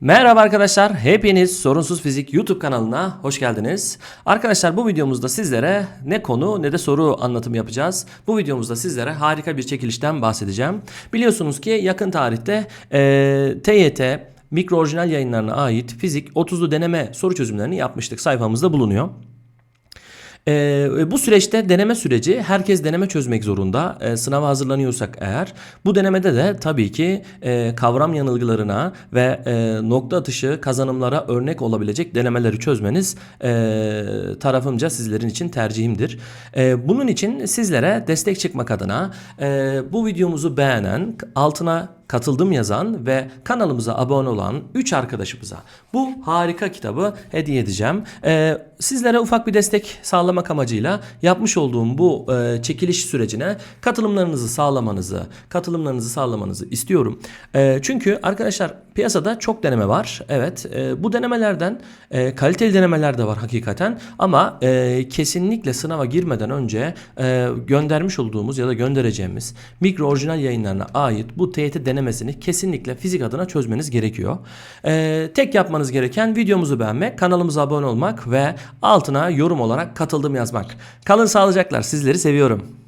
Merhaba arkadaşlar, hepiniz Sorunsuz Fizik YouTube kanalına hoş geldiniz. Arkadaşlar bu videomuzda sizlere ne konu ne de soru anlatımı yapacağız. Bu videomuzda sizlere harika bir çekilişten bahsedeceğim. Biliyorsunuz ki yakın tarihte eee TYT mikro orijinal yayınlarına ait fizik 30'lu deneme soru çözümlerini yapmıştık. Sayfamızda bulunuyor. Ee, bu süreçte deneme süreci herkes deneme çözmek zorunda. Ee, sınava hazırlanıyorsak eğer. Bu denemede de tabii ki e, kavram yanılgılarına ve e, nokta atışı kazanımlara örnek olabilecek denemeleri çözmeniz e, tarafımca sizlerin için tercihimdir. E, bunun için sizlere destek çıkmak adına e, bu videomuzu beğenen, altına katıldım yazan ve kanalımıza abone olan 3 arkadaşımıza bu harika kitabı hediye edeceğim. Ee, sizlere ufak bir destek sağlamak amacıyla yapmış olduğum bu e, çekiliş sürecine katılımlarınızı sağlamanızı, katılımlarınızı sağlamanızı istiyorum. E, çünkü arkadaşlar piyasada çok deneme var. Evet, e, bu denemelerden e, kaliteli denemeler de var hakikaten ama e, kesinlikle sınava girmeden önce e, göndermiş olduğumuz ya da göndereceğimiz mikro orijinal yayınlarına ait bu TYT denemesini kesinlikle fizik adına çözmeniz gerekiyor. E, tek yapmanız gereken videomuzu beğenmek, kanalımıza abone olmak ve altına yorum olarak katıldım yazmak. Kalın sağlıcaklar. Sizleri seviyorum.